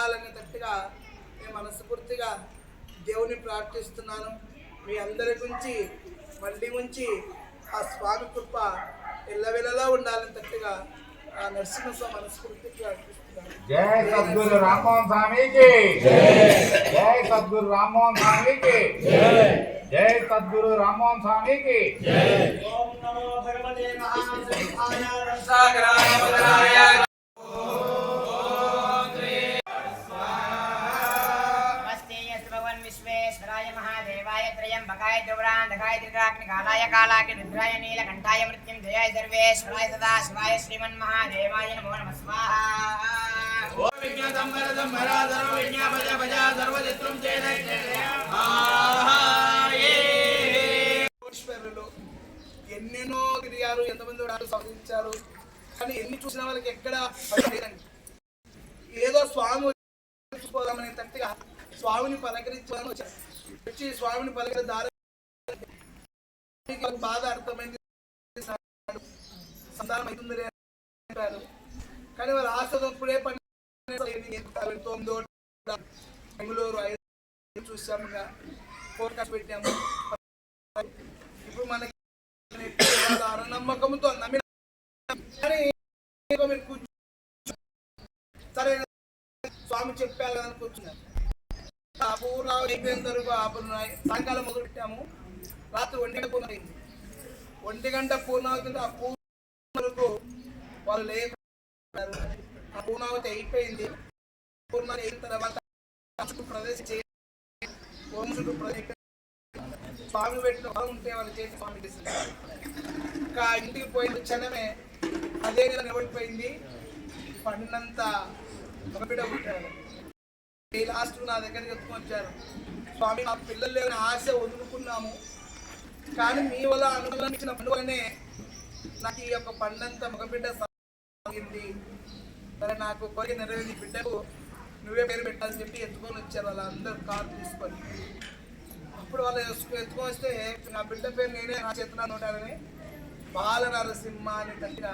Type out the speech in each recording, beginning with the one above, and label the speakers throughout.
Speaker 1: ఉండాలనేటట్టుగా నేను మనస్ఫూర్తిగా దేవుని ప్రార్థిస్తున్నాను. మీ అందరి గురించి మళ్ళీ ఉంచి ఆ స్వామి కృప ఎల్లవెల్లలా ఉండాలనేటట్టుగా ఆ నరసింహస్వామి మనస్ఫూర్తిగా ప్రార్థిస్తున్నాను.
Speaker 2: జై సద్గురు రామ్మోహన్ స్వామికి జై. సద్గురు రామ్మోహన్ స్వామికి జై సద్గురు రామ్మోహన్ స్వామికి
Speaker 1: ఓం నమో భగవతే మహాసింహాయ
Speaker 3: కాలాయ కాలాకి మృత్యం
Speaker 1: శ్రీమన్ ఎన్నెన్నో తిరిగారు ఎంతమంది సాధించారు. కానీ ఎన్ని చూసిన వాళ్ళకి ఎక్కడ ఏదో స్వామి చూసుకోదామనే తట్టుగా స్వామిని పలకరించాలని వచ్చారు. వచ్చి స్వామిని పలకరించారు సంతానం అవుతుందని అని చెప్పారు కానీ వారు ఆశతప్పుడే పని తొమ్మిదో బెంగళూరు ఐదు చూసాము ఫోర్కాస్ట్ పెట్టాము. ఇప్పుడు మనకి నమ్మకంతో నమ్మిన కానీ ఏదో సరే స్వామి చెప్పారు కదా అని కూర్చున్నారు ఆ అయిపోయిన వరకు ఆపున్నాయి సాయంకాలం మొదలు పెట్టాము రాత్రి ఒంటి గంట పూర్ణ అయింది ఒంటి గంట పూర్ణావతి ఆ పూర్ణ వరకు వాళ్ళు లేకపోయారు ఆ పూర్ణావతి అయిపోయింది పూర్ణ అయిన తర్వాత ప్రదేశం చేయాలి ఓం చుట్టూ ప్రదేశం స్వామి పెట్టిన వాళ్ళు ఉంటే వాళ్ళు చేసి స్వామి చేసింది ఇంకా ఇంటికి పోయిన క్షణమే అదే నెల నిలబడిపోయింది పండినంత ఒక పుట్టాడు ఈ లాస్ట్ నా దగ్గరికి ఎత్తుకొని వచ్చారు స్వామి మా పిల్లలు లేని ఆశ వదులుకున్నాము కానీ మీ వల్ల అనుకూలం పండుగనే నాకు ఈ యొక్క పండంతా మగబిడ్డ సరే నాకు కోరిక నెరవేరి బిడ్డకు నువ్వే పేరు పెట్టాలని చెప్పి ఎత్తుకొని వచ్చారు వాళ్ళ అందరు కారు తీసుకొని. అప్పుడు వాళ్ళు ఎత్తుకొని వస్తే నా బిడ్డ పేరు నేనే నా చేతున్నాను ఉంటానని బాల నరసింహ అని దగ్గర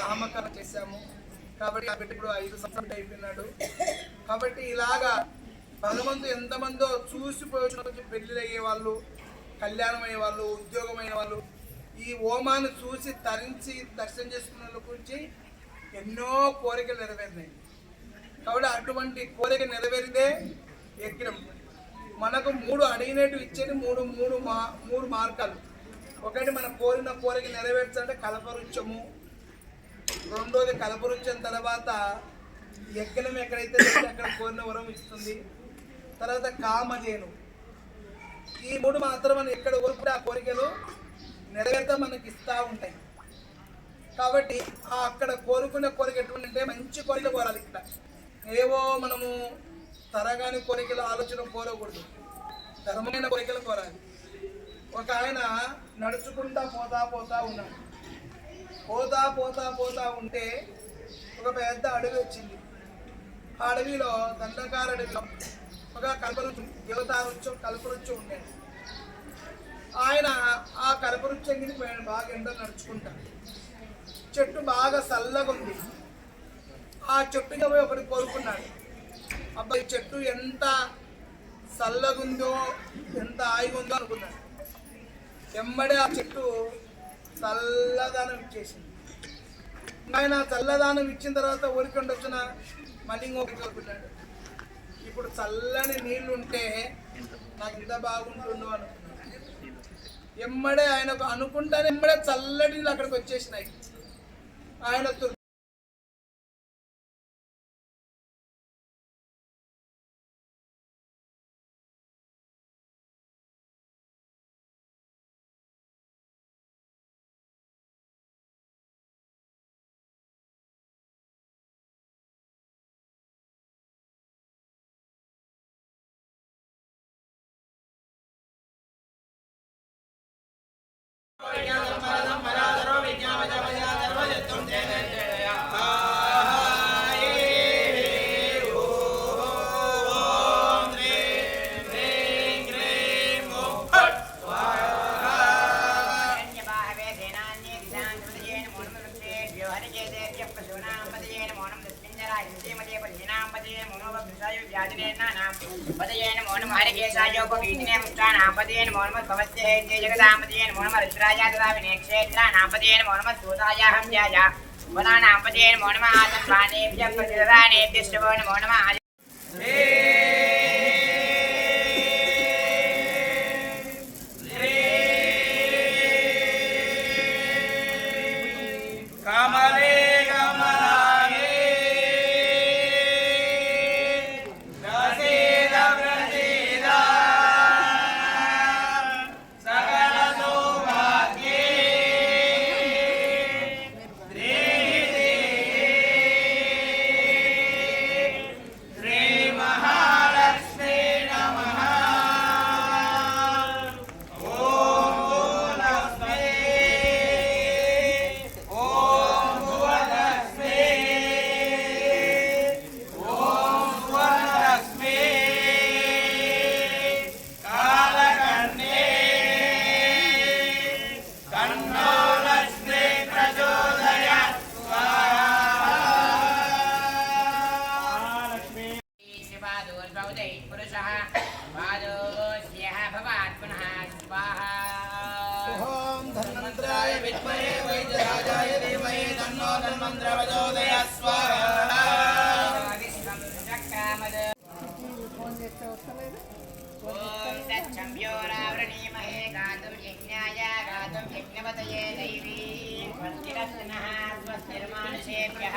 Speaker 1: నామకరణం చేశాము. కాబట్టి ఆ బిడ్డ ఇప్పుడు ఐదు సంవత్సరాలు అయిపోయినాడు. కాబట్టి ఇలాగా భగవంతు ఎంతమందో చూసిపోయి పెళ్ళిళ్ళు అయ్యే వాళ్ళు కళ్యాణం అయ్యే వాళ్ళు ఉద్యోగం అయ్యే వాళ్ళు ఈ హోమాన్ని చూసి తరించి దర్శనం చేసుకున్న వాళ్ళ గురించి ఎన్నో కోరికలు నెరవేరినాయి. కాబట్టి అటువంటి కోరిక నెరవేరితే యజ్ఞం మనకు మూడు అడిగినట్టు ఇచ్చేది మూడు మూడు మా మూడు మార్గాలు. ఒకటి మనం కోరిన కోరిక నెరవేర్చాలంటే కలపరుచ్చము రెండోది కలపరుచ్చం తర్వాత యజ్ఞం ఎక్కడైతే అక్కడ కోరిన వరం ఇస్తుంది. తర్వాత కామధేను. ఈ మూడు మాత్రం మనం ఎక్కడ కోరుకుంటే ఆ కోరికలు నెరవేర్తా మనకి ఇస్తూ ఉంటాయి. కాబట్టి అక్కడ కోరుకునే కోరిక ఎటువంటి అంటే మంచి కోరిక కోరాలి ఇక్కడ. ఏవో మనము తరగాని కోరికలు ఆలోచన కోరకూడదు. ధర్మమైన కోరికలు కోరాలి. ఒక ఆయన నడుచుకుంటా పోతా పోతా ఉన్నాడు. పోతా పోతా పోతా ఉంటే ఒక పెద్ద అడవి వచ్చింది. ఆ అడవిలో దండకార అడవిలో ఒక కల్పరుచు దేవతారుత్యం కల్పరుచు ఉండేది. ఆయన ఆ కల్పరుచ్చం కింద పోయాడు. బాగా ఎండో నడుచుకుంటాడు చెట్టు బాగా చల్లగా ఉంది. ఆ చెట్టుకి పోయి ఒకటి కోరుకున్నాడు. అబ్బాయి చెట్టు ఎంత చల్లగుందో ఎంత హాయిగా ఉందో అనుకున్నాడు. ఎమ్మడే ఆ చెట్టు చల్లదానం ఇచ్చేసింది. ఆయన చల్లదానం ఇచ్చిన తర్వాత ఊరికి వచ్చిన మళ్ళీ ఇంకొకటి కోరుకున్నాడు. ఇప్పుడు చల్లని నీళ్ళు ఉంటే నాకు ఇంత బాగుంటుందో అనుకున్నాడు. ఎమ్మడే ఆయన అనుకుంటానే ఎమ్మడే చల్లటి నీళ్ళు అక్కడికి వచ్చేసినాయి. ఆయన
Speaker 3: ముష్టానాం పదే నమో నమః భవత్యే జగదాంపదే నమో నమః రుద్రాయ దదావినే క్షేత్రానాం పదే నమో నమః సూతాయాహం ధ్యాయ भूतै पुरुषः पादोऽस्यः भवात् पुनः स्वाहा
Speaker 1: ॐ धन्वन्त्राय विद्महे वैद्यराजाय धीमहि तन्नो
Speaker 3: धन्वन्त्रवदोदय स्वाहा ॐ तच्छम्योरावृणीमहे गातुं यज्ञाय गातुं यज्ञवतये दैवी स्वस्तिरत्नः स्वस्तिर्मानुषेभ्यः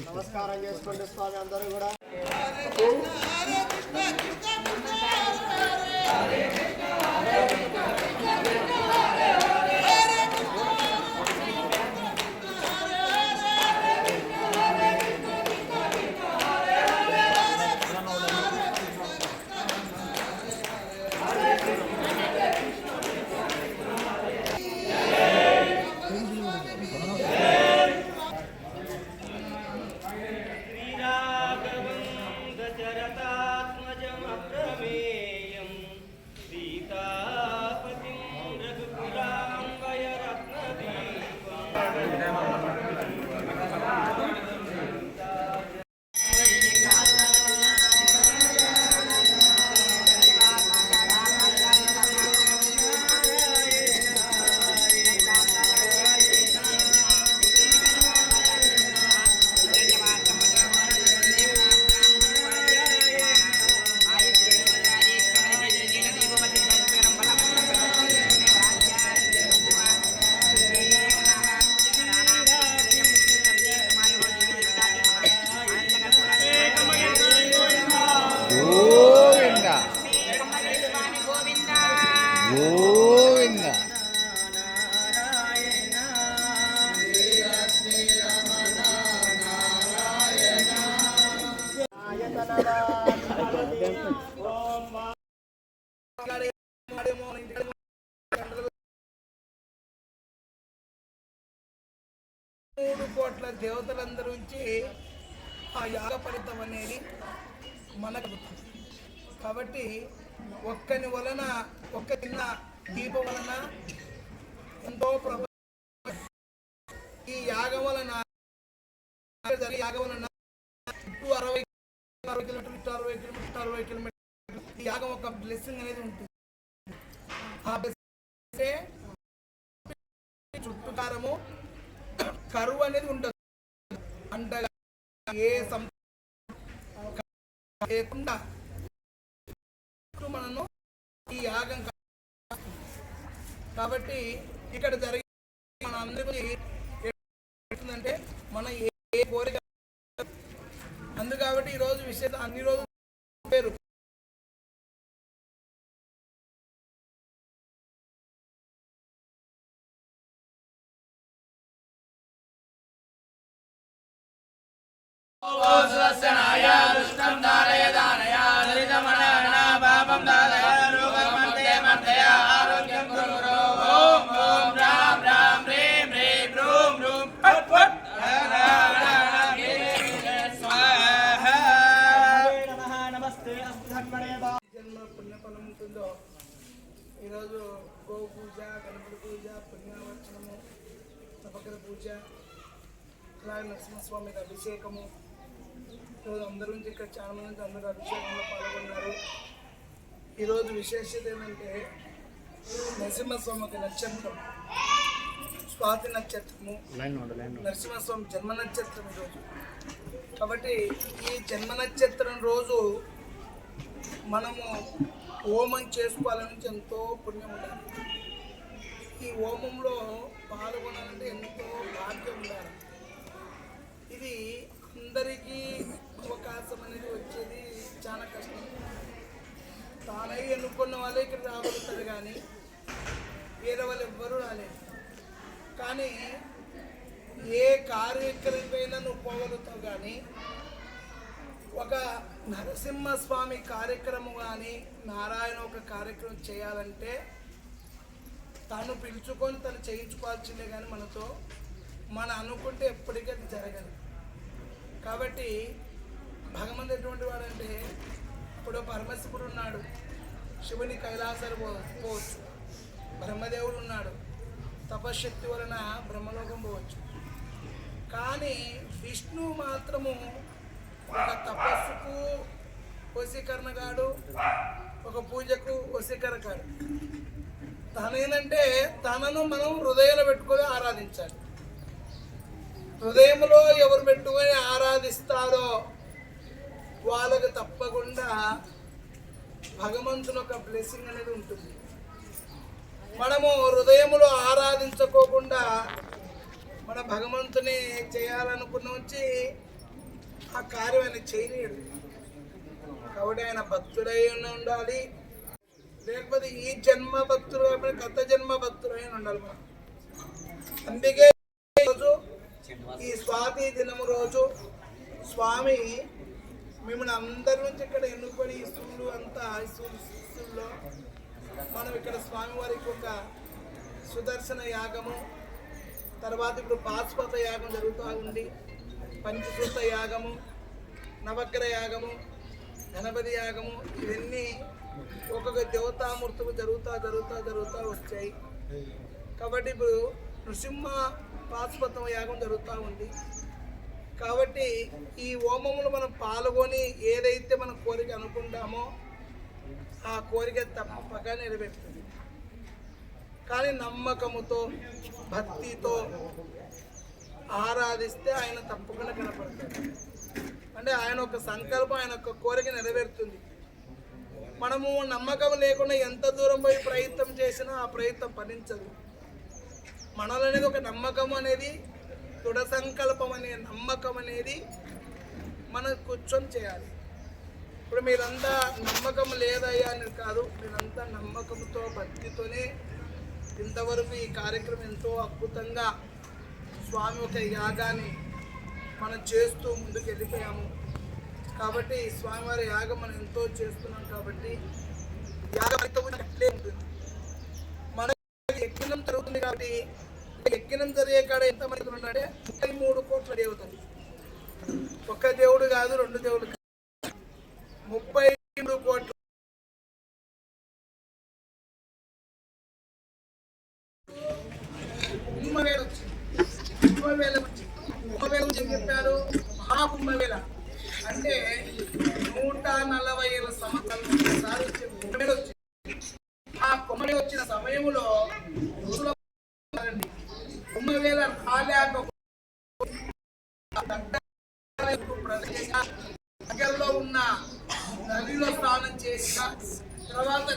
Speaker 4: నమస్కారం చేసుకోండి స్వామి అందరూ కూడా.
Speaker 1: దేవతలందరూ ఆ యాగ ఫలితం అనేది మనకు కాబట్టి ఒక్కని వలన ఒక్క చిన్న దీపం వలన ఎంతో ప్రభ ఈ యాగం వలన జరిగే యాగం వలన చుట్టూ అరవై అరవై కిలోమీటర్లు ఇటు అరవై కిలోమీటర్ అరవై కిలోమీటర్ ఈ యాగం ఒక బ్లెస్సింగ్ అనేది ఉంటుంది. ఆ బ్లెస్సింగ్ చుట్టుకారము కరువు అనేది ఉండదు. అంటగా ఏ సం ఈ యాగం కాబట్టి ఇక్కడ జరిగే మన అందరికీ ఏంటంటే మన ఏ కోరిక అందు కాబట్టి ఈరోజు విశేష అన్ని రోజులు పేరు నవగ్రహ పూజ అలాగే నరసింహస్వామికి అభిషేకము. ఈరోజు అందరి నుంచి ఇక్కడ చాలా మంది నుంచి అందరూ అభిషేకంలో పాల్గొన్నారు. ఈరోజు విశేషత ఏంటంటే నరసింహస్వామికి నక్షత్రం స్వాతి నక్షత్రము నరసింహస్వామి జన్మ నక్షత్రం ఈరోజు. కాబట్టి ఈ జన్మ నక్షత్రం రోజు మనము హోమం చేసుకోవాలని ఎంతో పుణ్యం ఉండాలి. ఈ హోమంలో పాల్గొనాలంటే ఎంతో భాగ్యం ఉండాలి. ఇది అందరికీ అవకాశం అనేది వచ్చేది చాలా కష్టం. తానై ఎన్నుకున్న వాళ్ళే ఇక్కడ రాగలుగుతారు కానీ వేరే వాళ్ళు ఎవ్వరూ రాలేదు కానీ ఏ కార్యక్రమైనా నువ్వు పోగలుగుతావు కానీ ఒక నరసింహస్వామి కార్యక్రమం కానీ నారాయణ ఒక కార్యక్రమం చేయాలంటే తను పిలుచుకొని తను చేయించుకోవాల్సిందే కానీ మనతో మన అనుకుంటే ఎప్పటికీ అది జరగదు. కాబట్టి భగవంతుడు ఎటువంటి వాడంటే ఇప్పుడు పరమశివుడు ఉన్నాడు. శివుని కైలాసాలు పో పోవచ్చు. బ్రహ్మదేవుడు ఉన్నాడు. తపశక్తి వలన బ్రహ్మలోకం పోవచ్చు. కానీ విష్ణు మాత్రము ఒక తపస్సుకు వశీకరణగాడు ఒక పూజకు వశీకరణగాడు తనేనంటే తనను మనం హృదయంలో పెట్టుకొని ఆరాధించాలి. హృదయంలో ఎవరు పెట్టుకొని ఆరాధిస్తారో వాళ్ళకు తప్పకుండా భగవంతుని ఒక బ్లెస్సింగ్ అనేది ఉంటుంది. మనము హృదయములో ఆరాధించుకోకుండా మన భగవంతుని చేయాలనుకున్న వచ్చి ఆ కార్యం ఆయన చేయలేడు. కాబట్టి ఆయన భక్తుడై ఉండాలి. లేకపోతే ఈ జన్మ భక్తులు కాకపోతే గత జన్మ అని ఉండాలి మనం. అందుకే రోజు ఈ స్వాతి దినము రోజు స్వామి మిమ్మల్ని అందరి నుంచి ఇక్కడ ఎన్నుకొని ఈ అంతా ఈ మనం ఇక్కడ స్వామివారికి ఒక సుదర్శన యాగము తర్వాత ఇప్పుడు పాశుపత యాగం జరుగుతూ ఉంది. పంచసూత యాగము నవగ్రహ యాగము గణపతి యాగము ఇవన్నీ ఒక్కొక్క దేవతామూర్తులు జరుగుతా జరుగుతా జరుగుతూ వచ్చాయి. కాబట్టి ఇప్పుడు నృసింహ పాశుపతం యాగం జరుగుతూ ఉంది. కాబట్టి ఈ హోమములు మనం పాల్గొని ఏదైతే మన కోరిక అనుకుంటామో ఆ కోరిక తప్పక నెరవేరుతుంది. కానీ నమ్మకముతో భక్తితో ఆరాధిస్తే ఆయన తప్పకుండా కనపడతాడు. అంటే ఆయన ఒక సంకల్పం ఆయన ఒక కోరిక నెరవేరుతుంది. మనము నమ్మకం లేకుండా ఎంత దూరం పోయి ప్రయత్నం చేసినా ఆ ప్రయత్నం ఫలించదు. మనలో అనేది ఒక నమ్మకం అనేది దృఢ సంకల్పం అనే నమ్మకం అనేది మనం కూర్చొని చేయాలి. ఇప్పుడు మీరంతా నమ్మకం లేదయ్యా అని కాదు మీరంతా నమ్మకంతో భక్తితోనే ఇంతవరకు ఈ కార్యక్రమం ఎంతో అద్భుతంగా స్వామి ఒక యాగాన్ని మనం చేస్తూ ముందుకు వెళ్ళిపోయాము కాబట్టి స్వామివారి యాగం మనం ఎంతో చేస్తున్నాం కాబట్టి యాగ ఉంటుంది. మన యజ్ఞం జరుగుతుంది కాబట్టి యజ్ఞం జరిగే కాడ ఎంతమంది ఉన్నాడే ముప్పై మూడు కోట్ల దేవతలు. ఒక్క దేవుడు కాదు రెండు దేవుడు కాదు. ముప్పై మూడు కోట్ల కుంభమేళ వచ్చింది కుంభమేళ వచ్చింది కుంభమేళ గురించి ఏం చెప్పారు మహాకుంభమేళ అంటే నూట నలభై ఏళ్ళ సంవత్సరాలు ఒకసారి వచ్చే కుంభమేళ వచ్చింది ఆ కుంభమేళ వచ్చిన సమయంలో తొమ్మిది వేల కుంభమేళ దగ్గరలో ఉన్న నదిలో స్నానం చేసిన తర్వాత